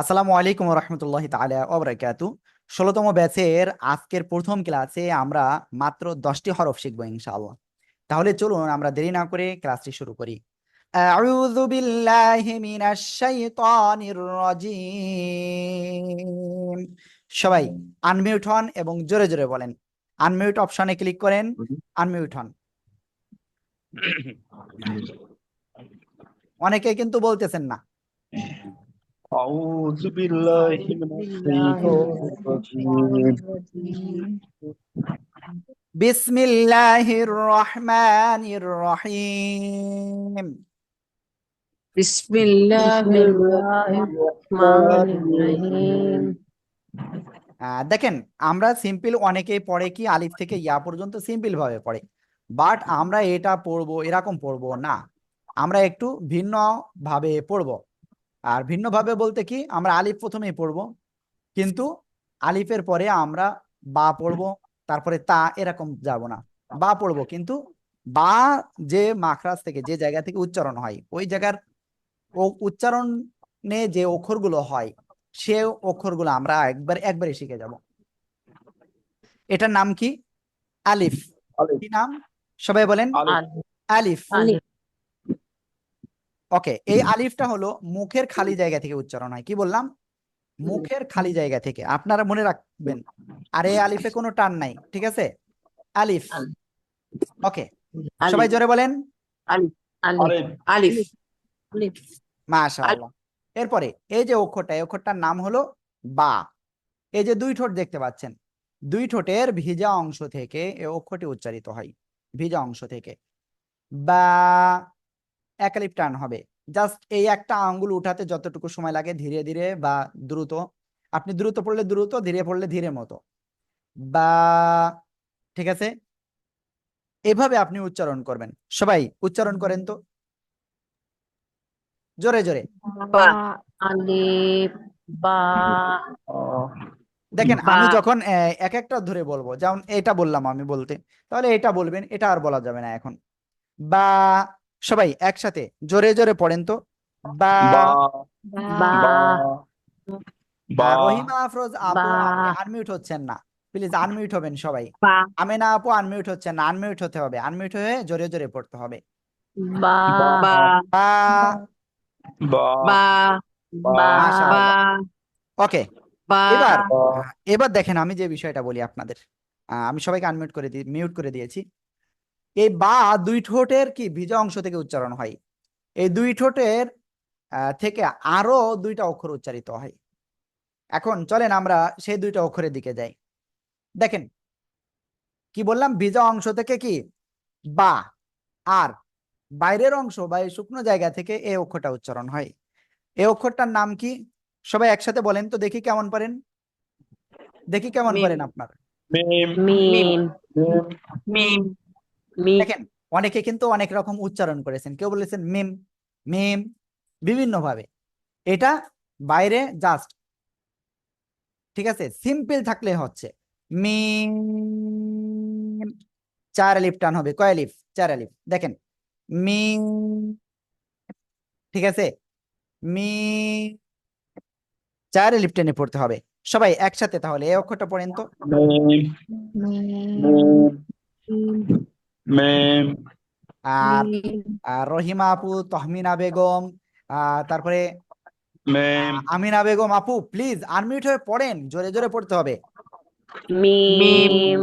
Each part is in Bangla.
আসসালামু আলাইকুম রহমতুল্লাহ ওয়া বারাকাতু ষোলোতম ব্যাচের আজকের প্রথম ক্লাসে আমরা মাত্র দশটি হরফ শিখব ইনশাআল্লাহ। তাহলে চলুন আমরা দেরি না করে ক্লাসটি শুরু করি। সবাই আনমিউট হন এবং জোরে জোরে বলেন। আনমিউট অপশনে ক্লিক করেন। আনমিউট হন। অনেকে কিন্তু বলতেছেন না। أعوذ بالله من الشيطان الرجيم বিসমিল্লাহির রহমানির রহিম بسم الله الرحمن الرحيم আহ, দেখেন আমরা সিম্পল অনেকেই পড়ে কি আলিফ থেকে ইয়া পর্যন্ত সিম্পল ভাবে পড়ে বাট আমরা এটা পড়বো এরকম পড়বো না আমরা একটু ভিন্ন ভাবে পড়বো আর ভিন্ন ভাবে বলতে কি আমরা আলিফ প্রথমেই পড়ব। কিন্তু আলিফের পরে আমরা বা পড়ব তারপরে তা এরকম যাব না। বা পড়ব কিন্তু বা যে মাখরাজ থেকে যে জায়গা থেকে উচ্চারণ হয় ওই জায়গার ও উচ্চারণে যে অক্ষরগুলো হয় সে অক্ষরগুলো আমরা একবার একবারে শিখে যাব। এটার নাম কি? আলিফ। আলিফ। কি নাম? সবাই বলেন? আলিফ। ওকে এই আলিফটা হলো মুখের খালি জায়গা থেকে উচ্চারণ হয়। কি বললাম? মুখের খালি জায়গা থেকে। আপনারা মনে রাখবেন। আর এই আলিফে কোনো টান নাই ঠিক আছে? আলিফ। ওকে সবাই জোরে বলেন। আলিফ। মাশাআল্লাহ। এরপরে এই যে অক্ষরটা এই অক্ষরটার নাম হলো বা। এই যে দুই ঠোঁট দেখতে পাচ্ছেন দুই ঠোঁটের ভিজা অংশ থেকে এই অক্ষরটি উচ্চারিত হয়। ভিজা অংশ থেকে। বা একালিপ টান হবে। জাস্ট এই একটা আঙ্গুল উঠাতে যতটুকু সময় লাগে ধীরে ধীরে বা দ্রুত। আপনি দ্রুত পড়লে দ্রুত ধীরে পড়লে ধীরে মতো। বা ঠিক আছে? এভাবে আপনি উচ্চারণ করবেন। সবাই উচ্চারণ করেন তো? জোরে জোরে। দেখেন আমি যখন এক একটা ধরে বলব যেমন এটা বললাম আমি বলতে। তাহলে এটা বলবেন এটা আর বলা যাবে না এখন। বা সবাই একসাথে জোরে জোরে পড়েন তো বা বা বা বা আহ, রহিমা আফরোজ আপু আনমিউট হচ্ছেন না প্লিজ আনমিউট হবেন সবাই বা আমেনা আপু আনমিউট হচ্ছেন না আনমিউট হতে হবে আনমিউট হয়ে জোরে জোরে পড়তে হবে বা বা বা বা বা বা মাশাআল্লাহ। বা ওকে এবার এবার দেখেন আমি যে বিষয়টা বলি আপনাদের আহ, আমি সবাইকে আনমিউট করে দিই মিউট করে দিয়েছি এই বা দুই ঠোঁটের কি ভিজা অংশ থেকে উচ্চারণ হয়? এই দুই ঠোঁটের থেকে আরও দুইটা অক্ষর উচ্চারিত হয়। এখন চলেন আমরা সেই দুইটা অক্ষরের দিকে যাই। দেখেন কি বললাম? ভিজা অংশ থেকে কি? বা আর বাইরের অংশ বা এই শুকনো জায়গা থেকে এই অক্ষরটা উচ্চারণ হয়। এই অক্ষরটার নাম কি? সবাই একসাথে বলেন তো দেখি কেমন পারেন। দেখি কেমন। পারেন আপনার। মিম মিম। মিম। মিম। মিম। দেখেন অনেকে কিন্তু অনেক রকম উচ্চারণ করেছেন। কেউ বলেছেন মিম মিম বিভিন্ন ভাবে এটা বাইরে জাস্ট ঠিক আছে? সিম্পল থাকলে হচ্ছে মিম চার আলিফ টান হবে কয় আলিফ? চার আলিফ। দেখেন মিম ঠিক আছে? মি চার আলিফ টেনে পড়তে হবে। সবাই একসাথে তাহলে এই অক্ষরটা পড়েন তো। মিম আর রহিমা আপু তহমিনা বেগম আহ, তারপরে মিম আমিনা বেগম আপু প্লিজ আনমিউট হয়ে পড়েন জোরে জোরে পড়তে হবে। মিম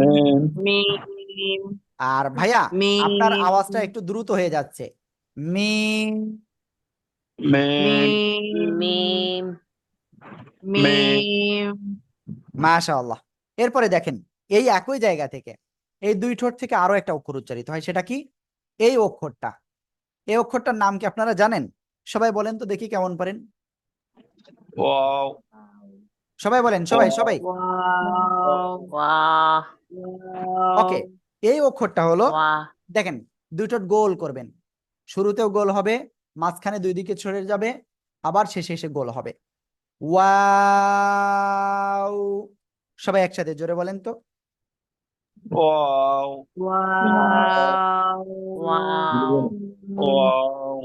মিম মিম আর ভাইয়া আপনার আওয়াজটা একটু দ্রুত হয়ে যাচ্ছে। মিম মিম মিম মিম মাশাআল্লাহ। এরপরে দেখেন এই একই জায়গা থেকে এই দুই ঠোঁট থেকে আরও একটা অক্ষর উচ্চারিত হয় সেটা কি? এই অক্ষরটা। এই অক্ষরটার নাম কি আপনারা জানেন? সবাই বলেন তো দেখি কেমন পারেন। ওয়াও। সবাই বলেন সবাই সবাই। ওকে এই অক্ষরটা হলো দেখেন দুই ঠোঁট গোল করবেন। শুরুতেও গোল হবে মাঝখানে দুই দিকে ছড়ে যাবে আবার শেষে এসে গোল হবে। ওয়াও। সবাই একসাথে জোরে বলেন তো। ওয়াও ওয়াও ওয়াও ওয়াও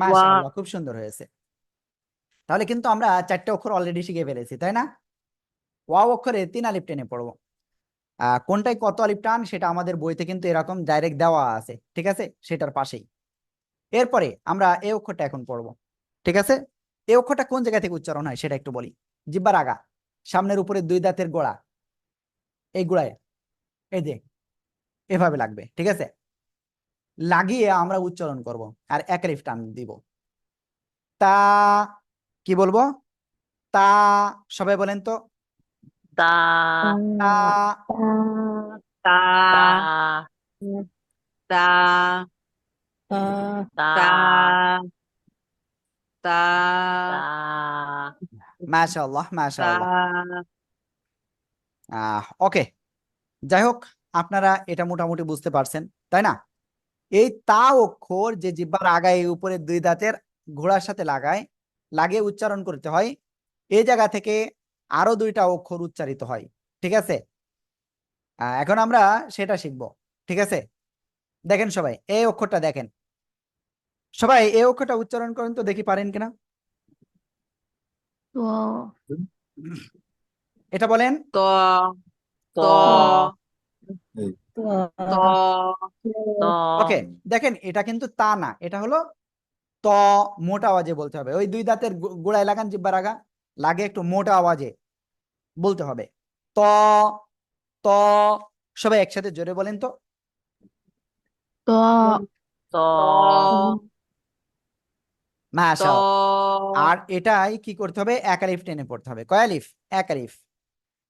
মাশাআল্লাহ খুব সুন্দর হয়েছে। তাহলে কিন্তু আমরা চারটে অক্ষর অলরেডি শিখে ফেলেছি তাই না? ওয়াও অক্ষরে তিন আলিফ টেনে পড়ব। আহ কোনটায় কত আলিফ টান সেটা আমাদের বইতে কিন্তু এরকম ডাইরেক্ট দেওয়া আছে ঠিক আছে? সেটার পাশেই। এরপরে আমরা এই অক্ষরটা এখন পড়ব ঠিক আছে? এই অক্ষরটা কোন জায়গা থেকে উচ্চারণ হয় সেটা একটু বলি। জিব্বার আগা সামনের উপরে দুই দাঁতের গোড়া এই গোড়ায়। এই যে এভাবে লাগবে ঠিক আছে লাগিয়ে আমরা উচ্চারণ করব আর এক আলিফ টান দিব তা কি বলব তা সবাই বলেন তো তা তা তা তা তা তা মাশাআল্লাহ মাশাআল্লাহ আহ ওকে যাই হোক আপনারা এটা মোটামুটি বুঝতে পারছেন তাই না? এই তা অক্ষর যে জিহ্বার আগায় উপরে দুই দাঁতের ঘোড়ার সাথে লাগায় লাগিয়ে উচ্চারণ করতে হয় এই জায়গা থেকে আরও দুইটা অক্ষর উচ্চারিত হয় ঠিক আছে? এখন আমরা সেটা শিখব ঠিক আছে? দেখেন সবাই এই অক্ষরটা দেখেন। সবাই এই অক্ষরটা উচ্চারণ করেন তো দেখি পারেন কিনা? এটা বলেন। ত। ওকে দেখেন এটা কিন্তু তা না এটা হলো ত মোটা আওয়াজে বলতে হবে। ওই দুই দাঁতের গোড়ায় লাগান জিব্বার আগা লাগে একটু মোটা আওয়াজে বলতে হবে। ত ত সবাই একসাথে জোরে বলেন তো। ত ত। আর এটাই কি করতে হবে? এক আলিফ টেনে পড়তে হবে। কয় আলিফ? এক আলিফ।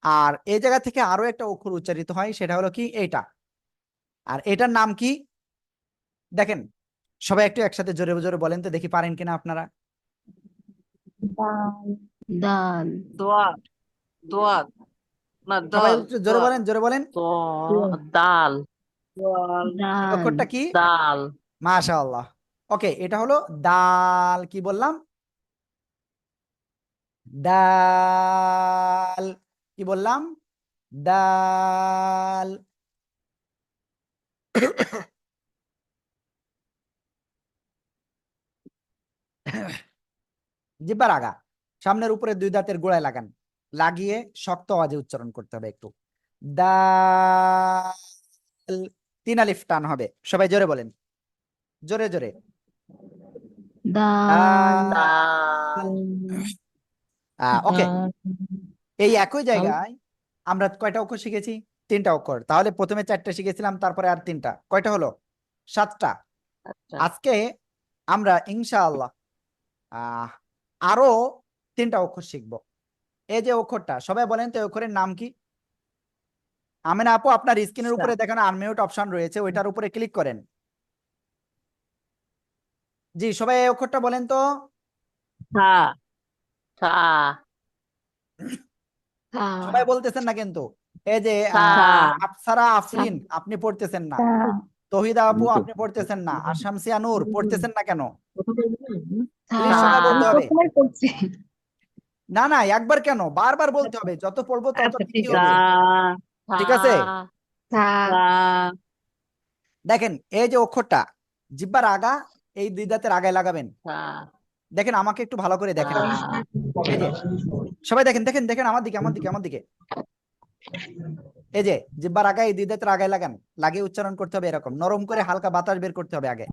আর এই জায়গা থেকে আরও একটা অক্ষর উচ্চারিত হয় সেটা হলো কি? এইটা। আর এটার নাম কি? দেখেন সবাই একটু একসাথে জোরে জোরে বলেন তো দেখি পারেন কিনা আপনারা। দাল। দোয়াত দোয়াত না সবাই দল একটু জোরে বলেন জোরে বলেন। তো দাল। দাল। অক্ষরটা কি? দাল। মাশাআল্লাহ। ওকে এটা হলো ডাল কি বললাম? ডাল কি বললাম? ডাল। জিব্বার আগা। সামনের উপরে দুই দাঁতের গোড়ায় লাগান। লাগিয়ে শক্ত আওয়াজে উচ্চারণ করতে হবে একটু। ডাল। তিন আলিফ টান হবে। সবাই জোরে বলেন। জোরে জোরে। ওকে। এই একই জায়গায় আমরা কয়টা অক্ষর শিখেছি? তিনটা অক্ষর। তাহলে প্রথমে চারটা শিখেছিলাম তারপরে আর তিনটা। কয়টা হলো? সাতটা। আচ্ছা। আজকে আমরা ইনশাআল্লাহ আহ আরও তিনটা অক্ষর শিখব। এই যে অক্ষরটা সবাই বলেন তো অক্ষরের নাম কি? আমেনা আপু আপনার স্ক্রিনের উপরে দেখানো আনমিউট অপশন রয়েছে ওইটার উপরে ক্লিক করেন। জি সবাই এই অক্ষরটা বলেন তো। থা সবাই বলতেছেন না কিন্তু। এই যে আফসারা আফরিন আপনি পড়তেছেন না। তহিদা আপু আপনি পড়তেছেন না। আর শামসিয়া নূর পড়তেছেন না কেন? না না একবার কেন? বারবার বলতে হবে। যত পড়ব তত আচ্ছা, ঠিক হবে। ঠিক আছে? দেখেন এই যে অক্ষরটা জিব্বার আগা এই দুই দাঁতের আগায় লাগাবেন। দেখেন আমাকে একটু ভালো করে দেখেন সবাই দেখেন দেখেন দেখেন আমার দিকে আমার দিকে আমার দিকে। এই যে, জিব্বার আগায় এই দুই দাঁতের আগায় লাগান। লাগিয়ে উচ্চারণ করতে হবে এরকম। নরম করে হালকা বাতাস বের করতে হবে আগে।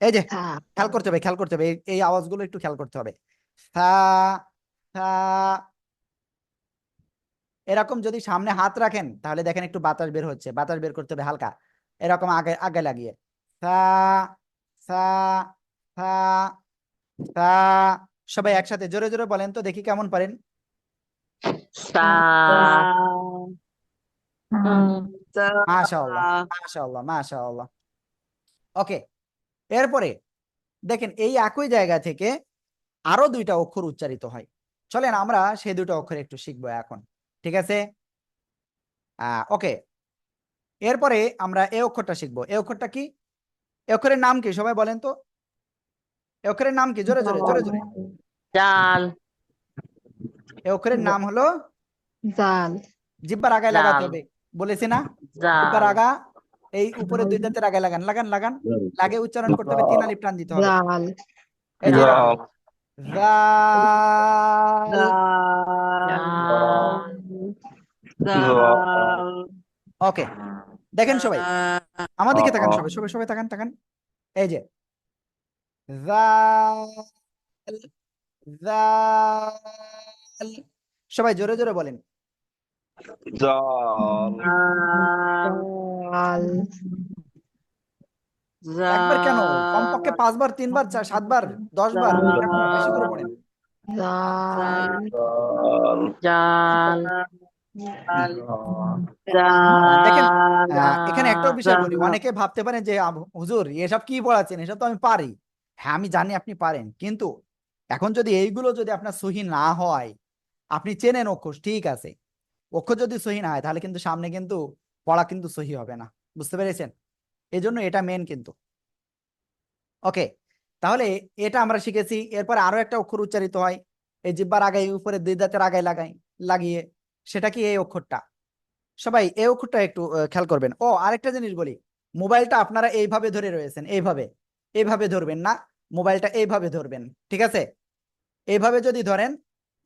এই যে, খেয়াল করতে হবে, খেয়াল করতে হবে। এই- আওয়াজগুলো একটু খেয়াল করতে হবে। এরকম যদি সামনে হাত রাখেন, তাহলে দেখেন একটু বাতাস বের হচ্ছে। বাতাস বের করতে হবে হালকা। এরকম আগে আগে লাগিয়ে। সা সা সা সা সবাই একসাথে জোরে জোরে বলেন তো দেখি কেমন পারেন। মাশাআল্লাহ মাশাআল্লাহ মাশাআল্লাহ। ওকে এরপরে দেখেন এই একই জায়গা থেকে আরও দুইটা অক্ষর উচ্চারিত হয়। চলেন আমরা সেই দুটো অক্ষর একটু শিখব এখন ঠিক আছে? আহ ওকে এরপরে আমরা এই অক্ষরটা শিখব। এই অক্ষরটা কি? এই অক্ষরের নাম কি? সবাই বলেন তো। এই অক্ষরের নাম কি? জোরে জোরে জোরে জোরে। জাল। এই অক্ষরের নাম হলো? জাল। জিব্বার আগায় লাগাতে হবে। বলেছি না? জিব্বার আগা এই উপরে দুই দাঁতের আগায় লাগান। লাগান লাগান। লাগে উচ্চারণ করতে হবে তিন আলিফ টান দিতে হবে। জাল। এই যে জাল। জাল। ওকে। দেখেন সবাই। আমার দিকে তাকান সবাই সবাই সবাই তাকান তাকান। এই যে। সবাই জোরে জোরে বলেন। একবার কেন? কমপক্ষে পাঁচবার তিনবার চার সাতবার দশবার। বেশি করে পড়েন জাল। জাল। এখানে একটাও বিষয় বলি অনেকে ভাবতে পারেন যে হুজুর এসব কি পড়াচ্ছেন এসব তো আমি পারি। হ্যাঁ আমি জানি আপনি পারেন। কিন্তু এখন যদি এইগুলো যদি আপনার সহি না হয় আপনি চেনেন অক্ষর ঠিক আছে। অক্ষর যদি সহি না হয় তাহলে কিন্তু সামনে কিন্তু পড়া কিন্তু সহি হবে না। বুঝতে পেরেছেন? এই জন্য এটা মেন কিন্তু। ওকে তাহলে এটা আমরা শিখেছি। এরপরে আরও একটা অক্ষর উচ্চারিত হয়। এই জিব্বার আগায় উপরে দুই দাঁতের আগায় লাগাই লাগিয়ে সেটা কি এই অক্ষরটা? সবাই এই অক্ষরটা একটু খেয়াল করবেন। ও আরেকটা জিনিস বলি। মোবাইলটা আপনারা এইভাবে ধরে রয়েছেন এইভাবে। এইভাবে ধরবেন না মোবাইলটা এইভাবে ধরবেন ঠিক আছে? এইভাবে যদি ধরেন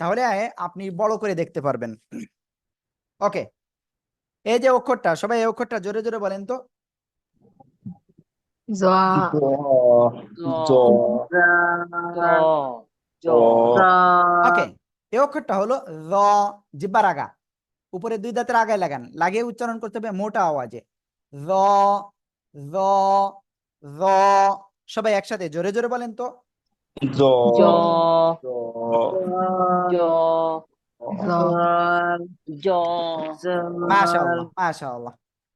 তাহলে আপনি বড় করে দেখতে পারবেন। ওকে। এই যে অক্ষরটা সবাই এই অক্ষরটা জোরে জোরে বলেন তো। জ। জ। জ। ওকে। এই অক্ষরটা হলো র জিব্বার আগা। উপরে দুই দাঁতের আগায় লাগান। লাগিয়ে উচ্চারণ করতে হবে মোটা আওয়াজে। র র র সবাই একসাথে। জোরে জোরে বলেন তো।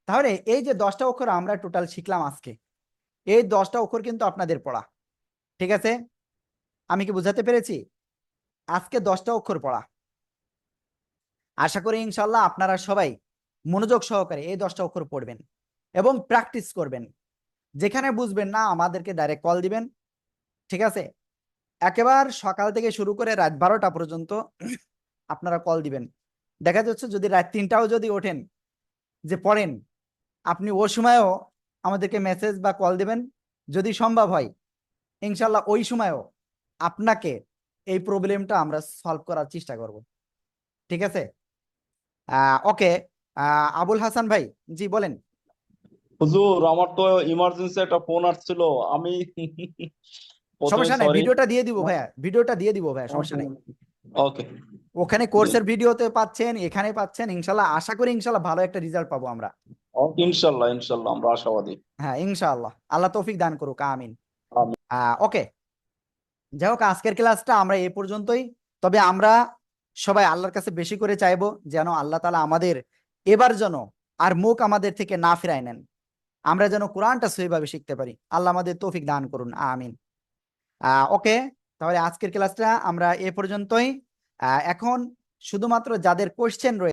তাহলে এই যে দশটা অক্ষর আমরা টোটাল শিখলাম আজকে এই দশটা অক্ষর কিন্তু আপনাদের পড়া। ঠিক আছে? আমি কি বুঝাতে পেরেছি? আজকে দশটা অক্ষর পড়া। আশা করি ইনশাল্লাহ আপনারা সবাই মনোযোগ সহকারে এই দশটা অক্ষর পড়বেন এবং প্র্যাকটিস করবেন। যেখানে বুঝবেন না, আমাদেরকে ডাইরেক্ট কল দিবেন। ঠিক আছে? একেবার সকাল থেকে শুরু করে রাত বারোটা পর্যন্ত আপনারা কল দিবেন। দেখা যাচ্ছে যদি রাত তিনটাও যদি ওঠেন যে পড়েন, আপনি ও সময়ও আমাদেরকে মেসেজ বা কল দিবেন। যদি সম্ভব হয়, ইনশাল্লাহ ওই সময়ও আপনাকে এই প্রবলেমটা আমরা সলভ করার চেষ্টা করব। ঠিক আছে? ওকে আবুল হাসান ভাই জি বলেন। হুজুর আমার তো ইমার্জেন্সি একটা ফোন আসছিল আমি সমস্যা নাই ভিডিওটা দিয়ে দিব ভাইয়া ভিডিওটা দিয়ে দিব ভাইয়া সমস্যা নেই। ওকে ওখানে কোর্সের ভিডিওতে পাচ্ছেন এখানে পাচ্ছেন ইনশাল্লাহ আশা করি ইনশাল্লাহ ভালো একটা রেজাল্ট পাবো আমরা। ওকে ইনশাল্লাহ ইনশাল্লাহ আমরা আশাবাদী। হ্যাঁ ইনশাআল্লাহ আল্লাহ তৌফিক দান করুক আমিন। আমিন। ওকে যাই হোক, আজকের ক্লাসটা আমরা এই পর্যন্তই। তবে আমরা সবাই আল্লাহর কাছে বেশি করে চাইব যেন আল্লাহ তালা আমাদের এবার যেন আর মুখ আমাদের থেকে না ফিরায় নেন। আমরা যেন কোরআনটা সহিভাবে শিখতে পারি। আল্লাহ আমাদের তৌফিক দান করুন। আমিন। ওকে, তাহলে আজকের ক্লাসটা আমরা এ পর্যন্তই। এখন শুধুমাত্র যাদের কোয়েশ্চেন রয়েছে